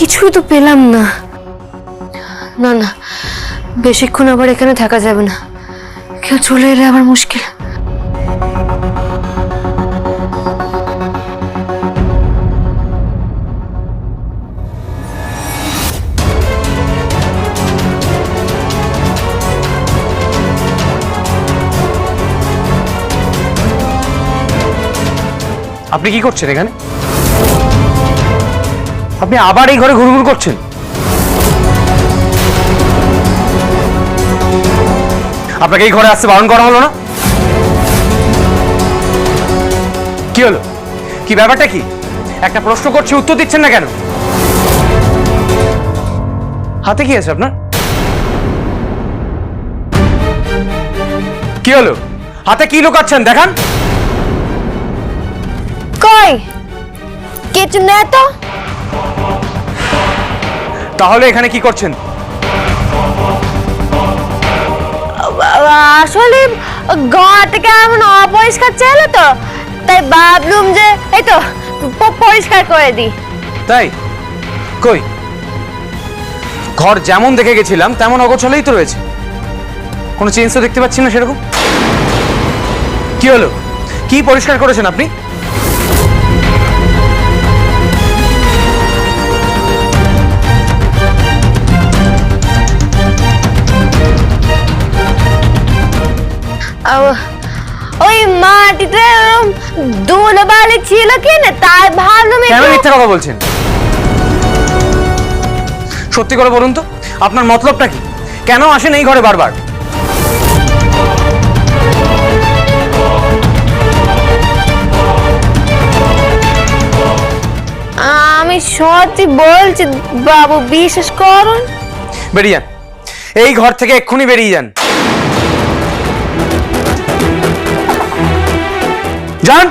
কিছুই তো পেলাম না। না না বেশিক্ষণ আবার এখানে থাকা যাবে না। কেউ চলে এলে আবার মুশকিল। আপনি কি করছেন এখানে? আপনি আবার এই ঘরে ঘুরঘুর করছেন? আপনাকে এই ঘরে আসতে বারণ করা হলো না? কি হলো? কি ব্যাপারটা কি? একটা প্রশ্ন করছি, উত্তর দিচ্ছেন না কেন? হাতে কি আছে আপনার? কি হলো? হাতে কি লুকাচ্ছেন? দেখান। কই? কিছু নেই তো? তাহলে এখানে কি করছেন? আসলে ঘর থেকে এমন অপরিষ্কার ছিল তো। তাই ভাবলুম যে এই তো পরিষ্কার করে দিই। তাই? কই? ঘর যেমন দেখে গেছিলাম তেমন অগোছলেই তো রয়েছে। কোনো চেঞ্জ তো দেখতে পাচ্ছি না সেরকম। কি হলো? কি পরিষ্কার করেছেন আপনি? ওই মাটিতে ধুলোবালি ছিল কি না তাই ভাবলাম কেন একটু- মিথ্যা কথা বলছেন? সত্যি করে বলুন তো আপনার মতলবটা কি? কেন আসেন এই ঘরে বারবার? আমি সত্যি বলছি বাবু বিশ্বাস করুন। বেরিয়ে যান। এই ঘর থেকে এক্ষুনি বেরিয়ে যান। যান